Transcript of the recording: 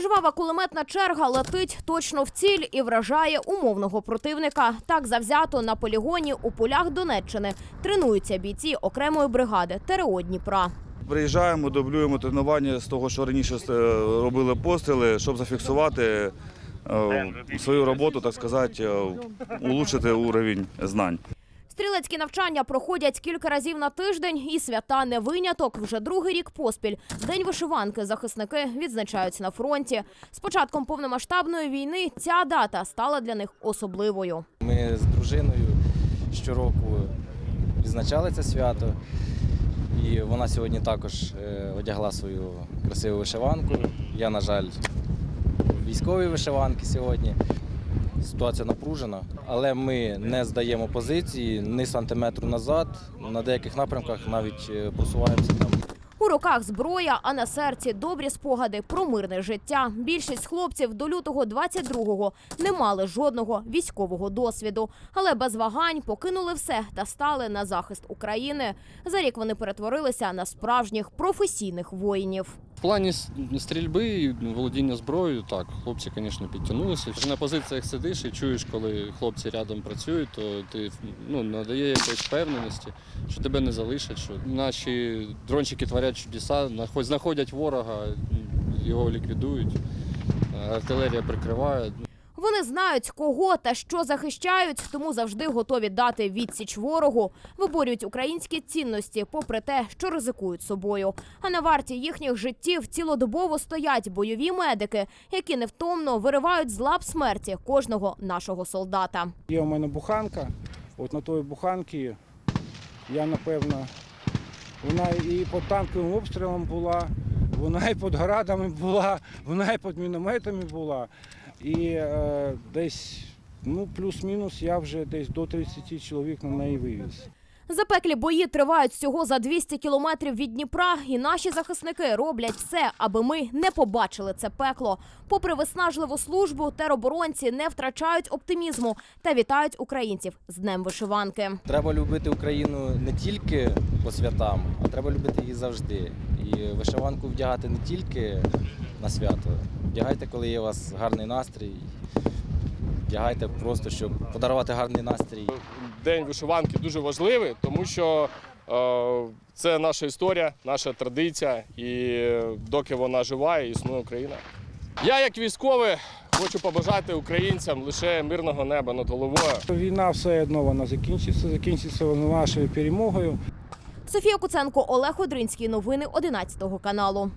Жвава кулеметна черга летить точно в ціль і вражає умовного противника. Так завзято на полігоні у полях Донеччини тренуються бійці окремої бригади ТРО Дніпра. Приїжджаємо, дублюємо тренування з того, що раніше е, робили постріли, щоб зафіксувати е, свою роботу, так сказати, е, улучшити уровень знань. Стрілецькі навчання проходять кілька разів на тиждень, і свята не виняток. Вже другий рік поспіль. День вишиванки захисники відзначають на фронті. З початком повномасштабної війни ця дата стала для них особливою. Ми з дружиною щороку відзначали це свято. І вона сьогодні також е, одягла свою красиву вишиванку. Я, на жаль, в військовій вишиванки сьогодні. Ситуація напружена, але ми не здаємо позиції ні сантиметру назад. На деяких напрямках навіть е, просуваємося там. У руках зброя, а на серці добрі спогади про мирне життя. Більшість хлопців до лютого 22-го не мали жодного військового досвіду, але без вагань покинули все та стали на захист України. За рік вони перетворилися на справжніх професійних воїнів. В плані стрільби і володіння зброєю, так, хлопці, звісно, підтягнулися. Ти на позиціях сидиш і чуєш, коли хлопці рядом працюють, то ти ну, надає якоїсь впевненості, що тебе не залишать, що наші дрончики творять чудеса, знаходять ворога, його ліквідують, артилерія прикриває. Вони знають, кого та що захищають, тому завжди готові дати відсіч ворогу, виборюють українські цінності, попри те, що ризикують собою. А на варті їхніх життів цілодобово стоять бойові медики, які невтомно виривають з лап смерті кожного нашого солдата. Є у мене буханка. От на тої буханки я напевно, вона і під танковим обстрілом була, вона і під градами була, вона і під мінометами була. І е, десь ну, плюс-мінус я вже десь до 30 чоловік на неї вивіз. Запеклі бої тривають всього за 200 кілометрів від Дніпра, і наші захисники роблять все, аби ми не побачили це пекло. Попри виснажливу службу, тероборонці не втрачають оптимізму та вітають українців з Днем вишиванки. Треба любити Україну не тільки по святам, а треба любити її завжди. І вишиванку вдягати не тільки на свято. Вдягайте, коли є у вас гарний настрій. Вдягайте просто, щоб подарувати гарний настрій. День вишиванки дуже важливий, тому що е, це наша історія, наша традиція, і доки вона жива, існує Україна. Я, як військовий, хочу побажати українцям лише мирного неба над головою. Війна все одно вона закінчиться, закінчиться вона нашою перемогою. Софія Куценко, Олег Одринський. Новини 11 каналу.